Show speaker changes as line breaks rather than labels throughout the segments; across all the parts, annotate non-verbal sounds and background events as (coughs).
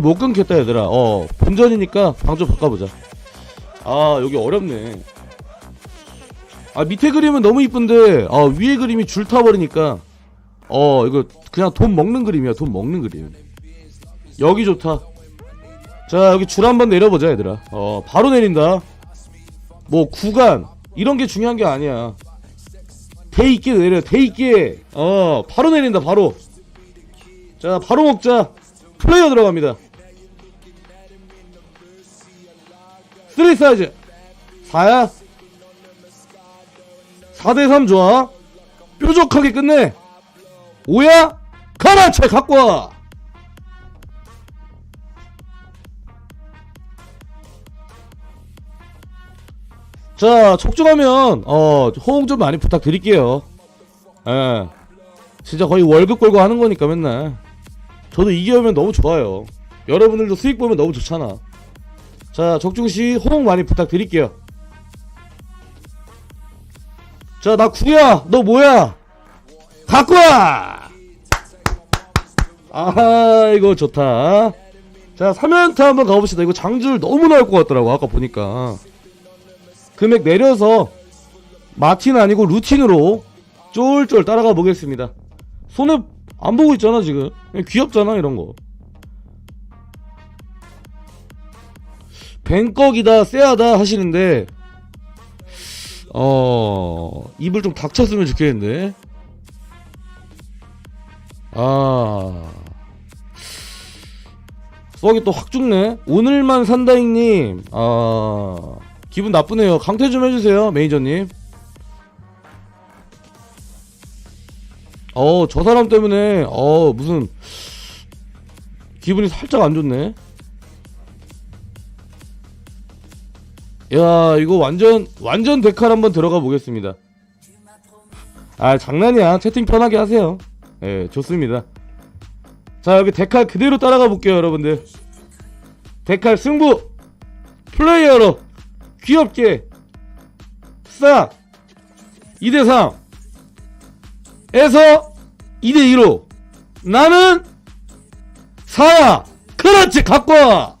못 끊겠다 얘들아. 어 본전이니까 방 좀 바꿔보자. 아 여기 어렵네. 아 밑에 그림은 너무 이쁜데 아 위에 그림이 줄 타버리니까 어 이거 그냥 돈 먹는 그림이야 돈 먹는 그림. 여기 좋다. 자 여기 줄 한번 내려보자 얘들아. 어 바로 내린다. 뭐 구간 이런 게 중요한 게 아니야. 대 있게 내려 대 있게. 어 바로 내린다 바로. 자 바로 먹자. 플레이어 들어갑니다 3 사이즈 4야 4대3 좋아 뾰족하게 끝내 5야 가라 채 갖고 와 자, 촉중하면, 어, 호응 좀 많이 부탁드릴게요. 예. 진짜 거의 월급 걸고 하는 거니까 맨날. 저도 이게 오면 너무 좋아요. 여러분들도 수익 보면 너무 좋잖아. 자, 적중시 호응 많이 부탁드릴게요. 자, 나 구야! 너 뭐야? 갖고 와! 아, 이거 좋다. 자, 3연타 한번 가봅시다. 이거 장줄 너무 나올 것 같더라고, 아까 보니까. 금액 내려서 마틴 아니고 루틴으로 쫄쫄 따라가 보겠습니다. 손에 안 보고 있잖아 지금. 귀엽잖아 이런 거. 뱅꺽이다 쎄하다 하시는데 어 입을 좀 닥쳤으면 좋겠는데. 아. 썩이 또 확 죽네. 오늘만 산다잉님. 아. 기분 나쁘네요. 강퇴 좀 해주세요, 매니저님. 어, 저 사람 때문에, 어, 무슨, 기분이 살짝 안 좋네. 야, 이거 완전, 완전 데칼 한번 들어가 보겠습니다. 아, 장난이야. 채팅 편하게 하세요. 예, 좋습니다. 자, 여기 데칼 그대로 따라가 볼게요, 여러분들. 데칼 승부! 플레이어로! 귀엽게 싹 2대3 에서 2대2로 나는 4야 그렇지 갖고 와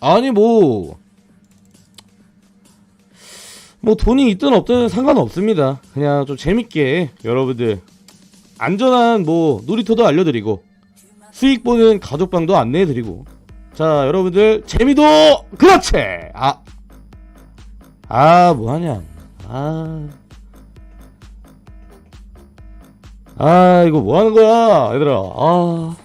아니 뭐, 뭐 돈이 있든 없든 상관없습니다. 그냥 좀 재밌게 여러분들 안전한 뭐 놀이터도 알려드리고 수익 보는 가족방도 안내해드리고 자 여러분들 재미도 그렇지 아 아, 뭐하냐. 아. 아, 이거 뭐 하는 거야, 얘들아. 아.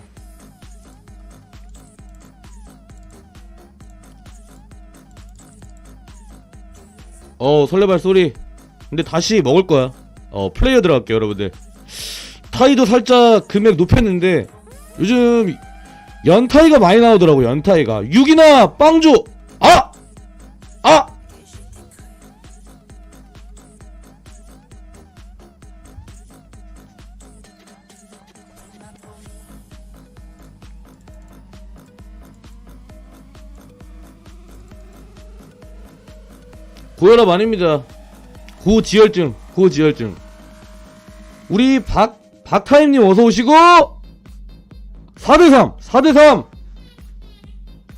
어, 설레발 소리. 근데 다시 먹을 거야. 어, 플레이어 들어갈게요, 여러분들. 타이도 살짝 금액 높였는데, 요즘 연타이가 많이 나오더라고, 연타이가. 6이나 빵주! 고혈압 아닙니다. 고지혈증, 고지혈증. 우리 박, 박타임님 어서 오시고! 4대3, 4대3!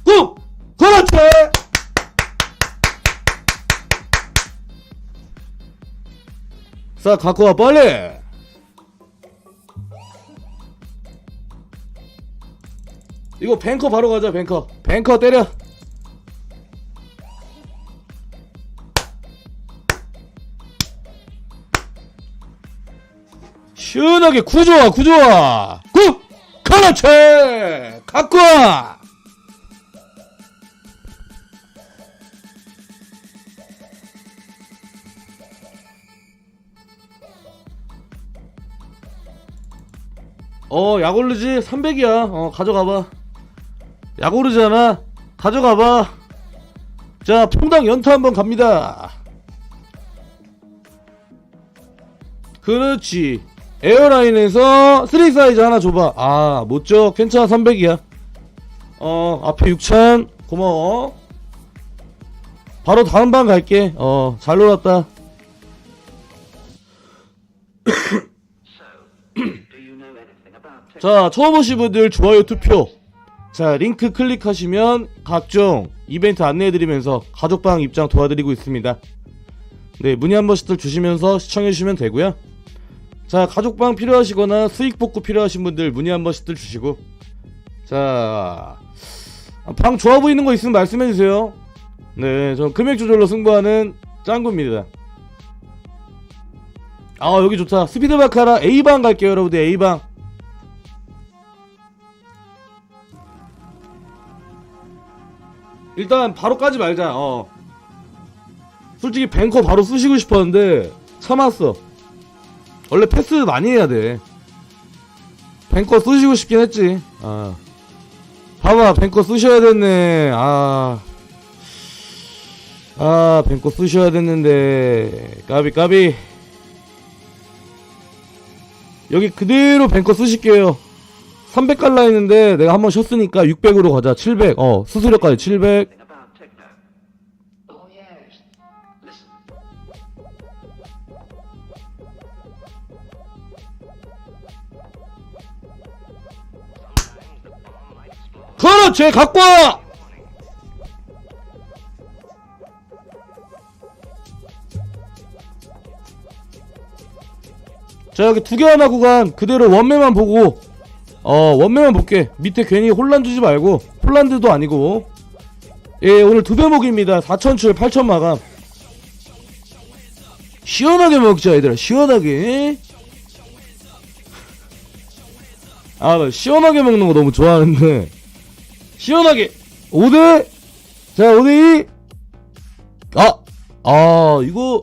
꾹! 그렇지! 자, 갖고 와, 빨리! 이거 뱅커 바로 가자, 뱅커. 뱅커 때려. 시원하게 구조와 구조와 굿 그렇지 갖고 와 어, 야골르지 300이야. 어, 가져가봐. 야골르잖아. 가져가봐. 자, 퐁당 연타 한번 갑니다. 그렇지. 에어라인에서 3 사이즈 하나 줘봐. 아 못줘. 괜찮아 300이야. 어 앞에 6,000. 고마워. 바로 다음 방 갈게. 어잘 놀았다. (coughs) 자 처음 오신 분들 좋아요 투표. 자 링크 클릭하시면 각종 이벤트 안내해드리면서 가족방 입장 도와드리고 있습니다. 네 문의 한 번씩들 주시면서 시청해주시면 되고요. 자, 가족방 필요하시거나 수익 복구 필요하신 분들 문의 한 번씩들 주시고. 자, 방 좋아 보이는 거 있으면 말씀해 주세요. 네, 전 금액 조절로 승부하는 짱구입니다. 아, 여기 좋다. 스피드 바카라 A방 갈게요, 여러분들. A방. 일단 바로 까지 말자. 어. 솔직히 뱅커 바로 쓰시고 싶었는데 참았어. 원래 패스 많이 해야 돼. 뱅커 쓰시고 싶긴 했지. 아. 봐봐, 뱅커 쓰셔야 됐네. 아. 아, 뱅커 쓰셔야 됐는데. 까비, 까비. 여기 그대로 뱅커 쓰실게요. 300 갈라 했는데 내가 한번 쉬었으니까 600으로 가자. 700. 어, 수수료까지 700. 그렇지, 갖고 와! 자, 여기 두 개 하나 구간 그대로 원매만 보고 어, 원매만 볼게. 밑에 괜히 혼란 주지 말고 폴란드도 아니고 예, 오늘 두 배목입니다. 4천 출 8천 마감. 시원하게 먹자, 얘들아. 시원하게. 아, 나 시원하게 먹는 거 너무 좋아하는데. 시원하게. 5대 자 5대 2 아! 아 이거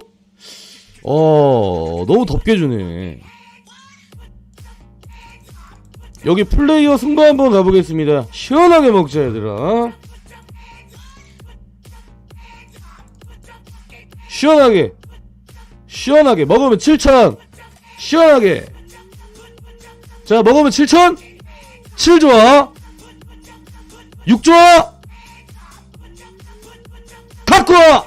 어 너무 덥게 주네. 여기 플레이어 승부 한번 가보겠습니다. 시원하게 먹자 얘들아. 시원하게. 시원하게. 먹으면 7천. 시원하게. 자 먹으면 7천? 7 좋아 6조아 갖고 와!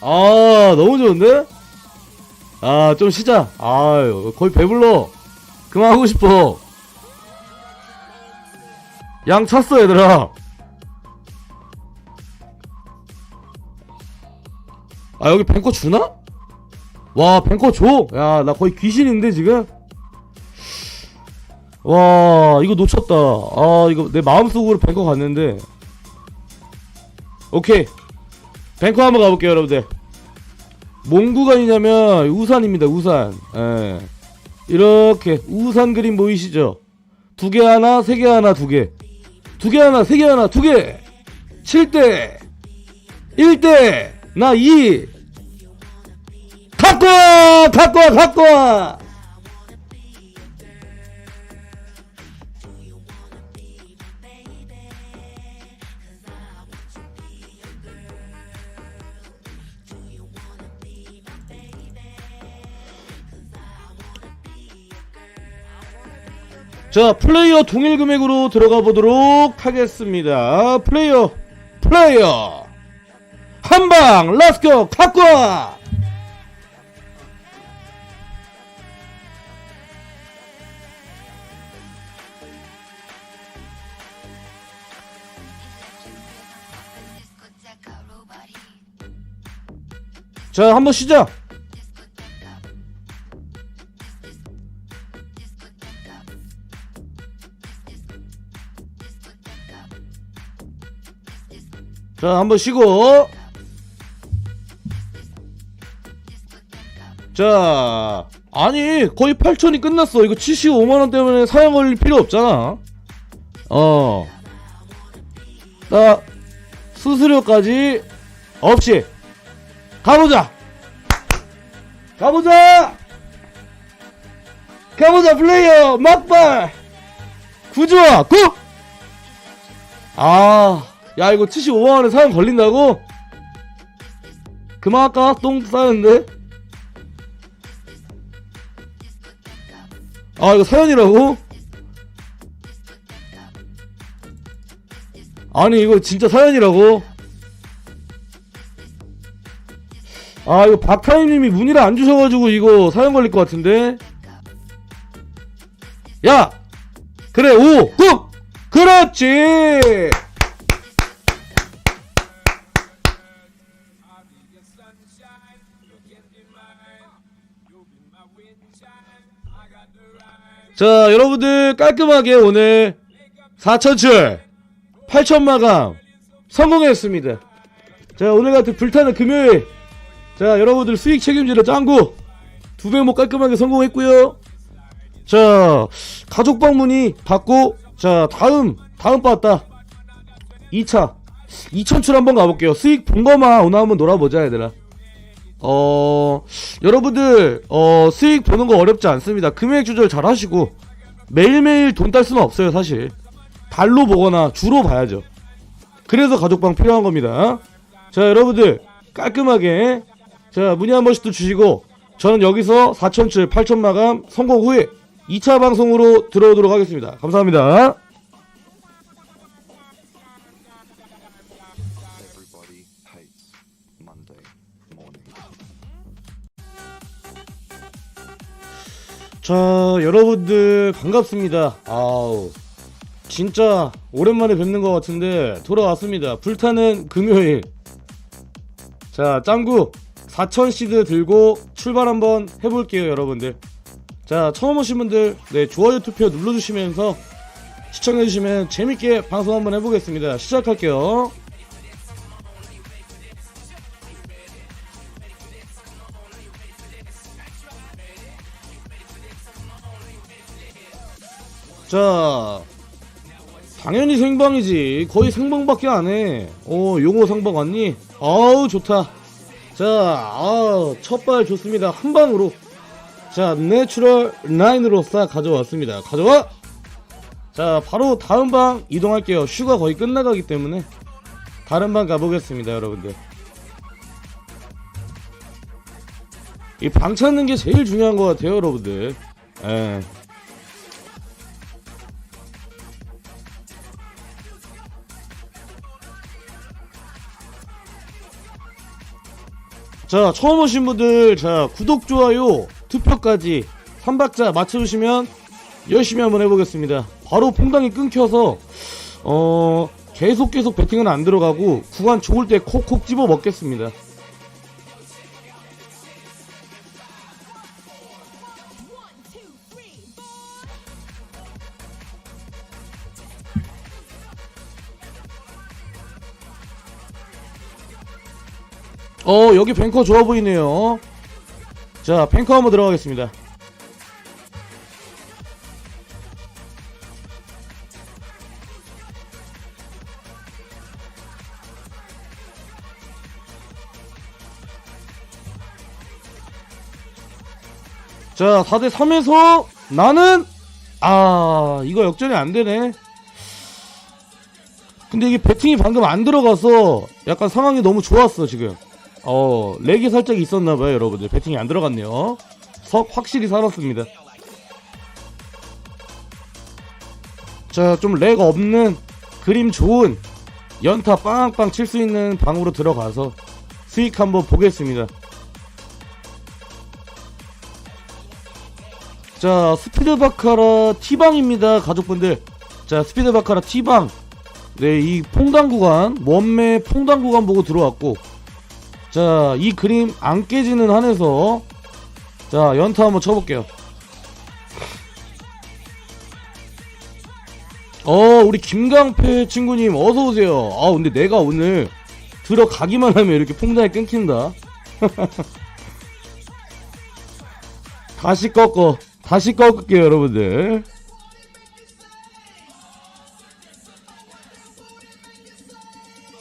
아 너무 좋은데? 아 좀 쉬자. 아 거의 배불러. 그만하고 싶어. 양 찼어 얘들아 아 여기 뱅커 주나? 와 뱅커 줘! 야 나 거의 귀신인데 지금? 와 이거 놓쳤다 아 이거 내 마음속으로 뱅커 갔는데 오케이 뱅커 한번 가볼게요 여러분들 뭔 구간이냐면 우산입니다 우산 예. 이렇게 우산 그림 보이시죠? 두 개 하나 세 개 하나 두개두 개 하나 세 개 하나 두개 7대 1대 나 2. 갖고 와! 갖고 와! 갖고 와! 자, 플레이어 동일 금액으로 들어가 보도록 하겠습니다. 플레이어, 플레이어! 한방 렛츠고 와 자, 한번 쉬자. 자, 한번 쉬고. 자, 아니, 거의 8천이 끝났어. 이거 75만원 때문에 사양 걸릴 필요 없잖아. 어. 나, 수수료까지 없이. 가보자! 가보자! 가보자, 플레이어! 막발! 구조아, 구! 아, 야, 이거 75만원에 사양 걸린다고? 그만 할까? 똥 싸는데? 아 이거 사연이라고? 아니 이거 진짜 사연이라고? 아 이거 박하임님이 문의를 안 주셔가지고 이거 사연 걸릴 것 같은데 야 그래 오굿 그렇지 자 여러분들 깔끔하게 오늘 4천출 8천 마감 성공했습니다. 자 오늘 같은 불타는 금요일. 자 여러분들 수익 책임지러 짱구 두 배 목 깔끔하게 성공했고요. 자 가족 방문이 받고 자 다음 다음 봤다. 2차 2천출 한번 가볼게요. 수익 본 거만 오늘 한번 놀아보자 얘들아 어 여러분들 어 수익 보는 거 어렵지 않습니다. 금액 조절 잘 하시고 매일매일 돈 딸 수는 없어요 사실. 달로 보거나 주로 봐야죠. 그래서 가족방 필요한 겁니다. 자 여러분들 깔끔하게 자 문의 한 번씩 더 주시고 저는 여기서 4천출 8천 마감 성공 후에 2차 방송으로 들어오도록 하겠습니다. 감사합니다 자 여러분들 반갑습니다. 아우 진짜 오랜만에 뵙는 것 같은데 돌아왔습니다. 불타는 금요일. 자 짱구 4000시드 들고 출발 한번 해볼게요 여러분들. 자 처음 오신 분들 네 좋아요 투표 눌러주시면서 시청해주시면 재밌게 방송 한번 해보겠습니다. 시작할게요 자 당연히 생방이지. 거의 생방밖에 안해. 어 용호 상방 왔니? 아우 좋다. 자 아우 첫발 좋습니다. 한 방으로. 자 내추럴 9으로 싹 가져왔습니다. 가져와! 자 바로 다음 방 이동할게요. 슈가 거의 끝나가기 때문에. 다른 방 가보겠습니다 여러분들. 이 방 찾는 게 제일 중요한 것 같아요 여러분들. 예. 자 처음 오신 분들 자 구독 좋아요 투표까지 3박자 맞춰주시면 열심히 한번 해보겠습니다. 바로 퐁당이 끊겨서 어 계속 계속 배팅은 안 들어가고 구간 좋을 때 콕콕 집어 먹겠습니다 어 여기 뱅커 좋아 보이네요. 자 뱅커 한번 들어가겠습니다. 자 4대 3에서 나는 아 이거 역전이 안되네. 근데 이게 배팅이 방금 안 들어가서 약간 상황이 너무 좋았어 지금 어 렉이 살짝 있었나봐요 여러분들. 배팅이 안 들어갔네요. 석 확실히 살았습니다. 자 좀 렉 없는 그림 좋은 연타 빵빵 칠 수 있는 방으로 들어가서 수익 한번 보겠습니다. 자 스피드 바카라 T방입니다 가족분들. 자 스피드 바카라 T방. 네 이 퐁당 구간 원매 퐁당 구간 보고 들어왔고 자, 이 그림 안 깨지는 한에서 자, 연타 한번 쳐볼게요. 어, 우리 김강패 친구님 어서 오세요. 아, 근데 내가 오늘 들어가기만 하면 이렇게 퐁당이 끊긴다. (laughs) 다시 꺾어. 다시 꺾을게요, 여러분들.